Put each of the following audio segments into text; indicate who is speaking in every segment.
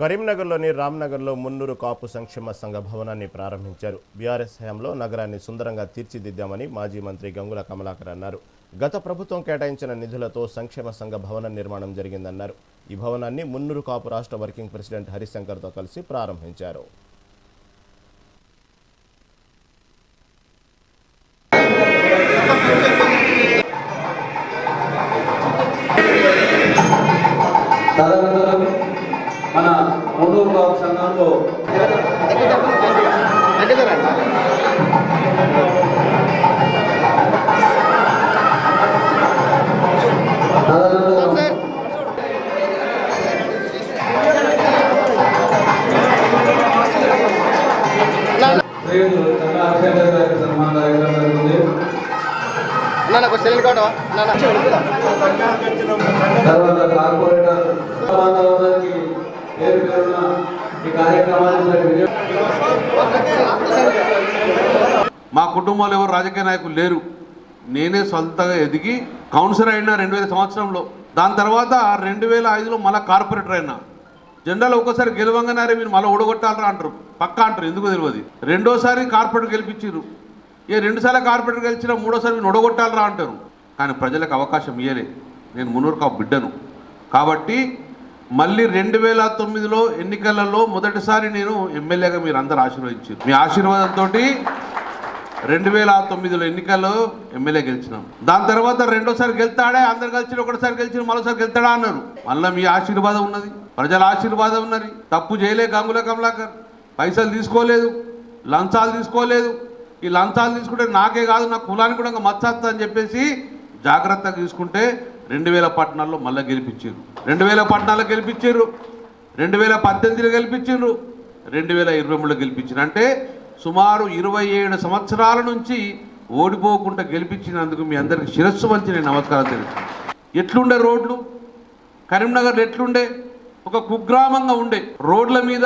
Speaker 1: కరీంనగర్లోని రామ్నగర్లో మున్నూరు కాపు సంక్షేమ సంఘ భవనాన్ని ప్రారంభించారు. బీఆర్ఎస్ హయాంలో నగరాన్ని సుందరంగా తీర్చిదిద్దామని మాజీ మంత్రి గంగుల కమలాకర్ అన్నారు. గత ప్రభుత్వం కేటాయించిన నిధులతో సంక్షేమ సంఘ భవన నిర్మాణం జరిగిందన్నారు. ఈ భవనాన్ని మున్నూరు కాపు రాష్ట్ర వర్కింగ్ ప్రెసిడెంట్ హరిశంకర్తో కలిసి ప్రారంభించారు.
Speaker 2: తదనంతరం కార్యక్రమం జరుగుతుంది
Speaker 3: నాన్న సెల్ నాన్న.
Speaker 2: తర్వాత కార్పొరేటర్ ఈ కార్యక్రమాన్ని
Speaker 4: మా కుటుంబంలో ఎవరు రాజకీయ నాయకులు లేరు. నేనే సొంతగా ఎదిగి కౌన్సిలర్ అయినా రెండు వేల సంవత్సరంలో. దాని తర్వాత రెండు వేల ఐదులో మళ్ళీ కార్పొరేటర్ అయినా. జనరల్ ఒక్కసారి గెలవంగానే మీరు మళ్ళీ ఓడగొట్టాలరా అంటారు. పక్కా అంటారు ఎందుకు తెలియదు రెండోసారి కార్పొరేటర్ గెలిపించారు ఏ రెండుసార్లు కార్పొరేటర్ గెలిచినా మూడోసారి మీరు ఓడగొట్టాలరా అంటారు. కానీ ప్రజలకు అవకాశం ఇయ్యలే నేను మున్నూరు కాపు బిడ్డను. కాబట్టి మళ్ళీ రెండు వేల తొమ్మిదిలో ఎన్నికలలో మొదటిసారి నేను ఎమ్మెల్యేగా మీరు అందరు ఆశీర్వదించారు. మీ ఆశీర్వాదంతో రెండు వేల తొమ్మిదిలో ఎన్నికల్లో ఎమ్మెల్యే గెలిచినాం. దాని తర్వాత రెండోసారి గెలుతాడే అందరు కలిసి ఒకటిసారి గెలిచిన మరోసారి గెలుతాడా అన్నారు. మళ్ళీ మీ ఆశీర్వాదం ఉన్నది. ప్రజల ఆశీర్వాదం ఉన్నది. తప్పు చేయలే గంగుల కమలాకర్. పైసలు తీసుకోలేదు లంచాలు తీసుకోలేదు. ఈ లంచాలు తీసుకుంటే నాకే కాదు నా కులానికి కూడా ఇంకా మచ్చత్త అని చెప్పేసి జాగ్రత్తగా తీసుకుంటే రెండు వేల పట్టణాల్లో మళ్ళీ గెలిపించారు. రెండు వేల పట్టణాల్లో గెలిపించారు. రెండు వేల పద్దెనిమిదిలో గెలిపించారు. రెండు వేల ఇరవై మూడులో గెలిపించారు. అంటే సుమారు ఇరవై ఏడు సంవత్సరాల నుంచి ఓడిపోకుండా గెలిపించినందుకు మీ అందరికి శిరస్సు వంచి నేను నమస్కారం తెలుసు ఎట్లుండే రోడ్లు? కరీంనగర్ ఎట్లుండే? ఒక కుగ్రామంగా ఉండే. రోడ్ల మీద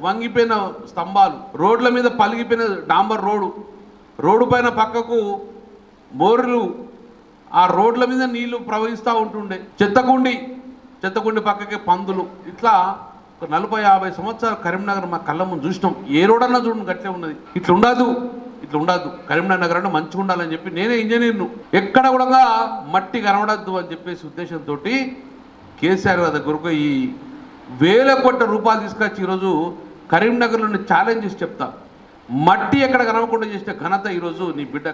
Speaker 4: వంగిపోయిన స్తంభాలు రోడ్ల మీద పలిగిపోయిన డాంబర్ రోడ్డు. రోడ్డు పైన పక్కకు మోర్లు ఆ రోడ్ల మీద నీళ్ళు ప్రవహిస్తూ ఉంటుండే. చెత్తకుండి చెత్తకుండి పక్కకే పందులు. ఇట్లా ఒక నలభై యాభై సంవత్సరాలు కరీంనగర్ మా కళ్ళ ముందు చూసినాం. ఏ రోడ్ అన్నా చూడండి గట్లే ఉన్నది. ఇట్లా ఉండదు ఇట్లా ఉండదు. కరీంనగర్ నగరం అంటే మంచిగా ఉండాలని చెప్పి నేనే ఇంజనీర్ను. ఎక్కడ కూడా మట్టి కనబడద్దు అని చెప్పేసి ఉద్దేశంతో కేసీఆర్ గారి దగ్గరకు ఈ వేల కోట్ల రూపాయలు తీసుకొచ్చి ఈరోజు కరీంనగర్లో ఛాలెంజ్ చెప్తా. మట్టి ఎక్కడ కనవకుండా చేసిన ఘనత ఈరోజు నీ బిడ్డ